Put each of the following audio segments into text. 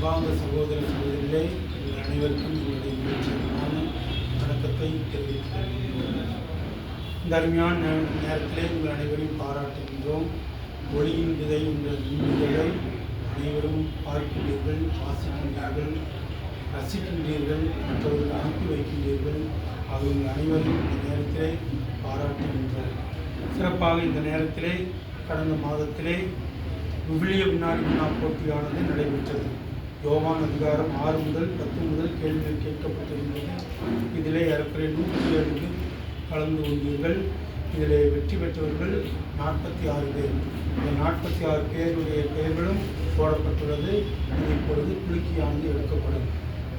அன்பார்ந்த சகோதர சகோதரிகளே உங்கள் அனைவருக்கும் என்னுடைய நிகழ்ச்சியான வணக்கத்தை தெரிவித்துக் கொள்கிறேன் இந்த அருமையான நேரத்திலே உங்கள் அனைவரையும் பாராட்டுகின்றோம். ஒளியின் விதை என்ற நுண்ணிதழை அனைவரும் பார்க்கின்றீர்கள் வாசிக்கின்றீர்கள் ரசிக்கின்றீர்கள் மற்றவர்கள் அனுப்பி வைக்கின்றீர்கள். ஆக அனைவரும் இந்த நேரத்திலே பாராட்டுகின்றோம் சிறப்பாக இந்த நேரத்திலே கடந்த மாதத்திலே விவிலிய வினாடி வினா போட்டியானது நடைபெற்றது. யோவான் அதிகாரம் ஆறு முதல் பத்து முதல் கேள்விகள் கேட்கப்பட்டிருந்தது இதிலே ஏறக்குறைய நூற்றி ஏழு கலந்து கொண்டீர்கள். இதில் வெற்றி பெற்றவர்கள் நாற்பத்தி ஆறு பேர். இந்த நாற்பத்தி ஆறு பேருடைய பெயர்களும் போடப்பட்டுள்ளது. இது இப்பொழுது குலுக்கியானது எடுக்கப்படும்.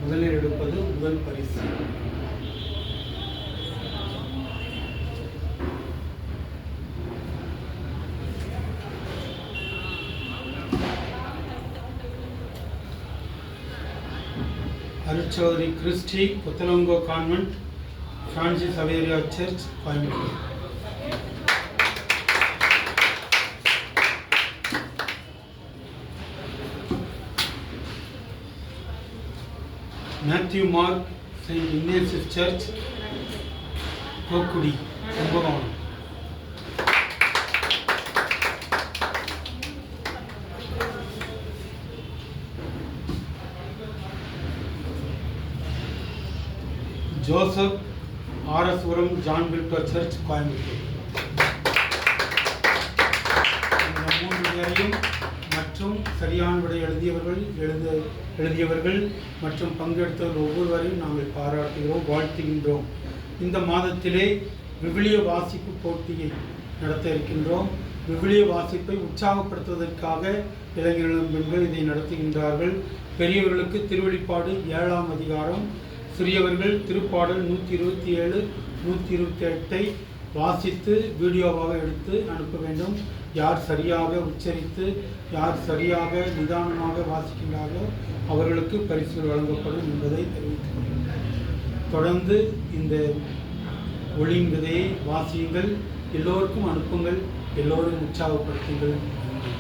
முதலில் எடுப்பது முதல் பரிசு. அருட்சௌதரி Christie புத்தலங்கோ convent Francis அவேரியா church Coimbatore Matthew Mark Saint Ignatius church கோக்குடி கும்பகோணம் ஜோசப் ஆர்எஸ்புரம் ஜான் பில்டோ சர்ச் கோயம்புத்தூர். இந்த மூன்று பேரையும் மற்றும் சரியான விடை எழுதியவர்கள் எழுத எழுதியவர்கள் மற்றும் பங்கெடுத்தவர்கள் ஒவ்வொருவரையும் நாங்கள் பாராட்டுகிறோம் வாழ்த்துகின்றோம். இந்த மாதத்திலே விவிலிய வாசிப்பு போட்டியை நடத்த இருக்கின்றோம். விவிலிய வாசிப்பை உற்சாகப்படுத்துவதற்காக இளைஞர்களும் பெண்கள் இதை நடத்துகின்றார்கள். பெரியவர்களுக்கு திருவெளிப்பாடு ஏழாம் அதிகாரம் சிறியவர்கள் திருப்பாடல் நூற்றி இருபத்தி ஏழு நூற்றி இருபத்தி எட்டை வாசித்து வீடியோவாக எடுத்து அனுப்ப வேண்டும். யார் சரியாக உச்சரித்து யார் சரியாக நிதானமாக வாசிக்கின்றார்களோ அவர்களுக்கு பரிசு வழங்கப்படும் என்பதை தெரிவித்துக் தொடர்ந்து இந்த ஒளியின் விதையை வாசியுங்கள். எல்லோருக்கும் அனுப்புங்கள். எல்லோரும் உற்சாகப்படுத்துங்கள். நன்றி.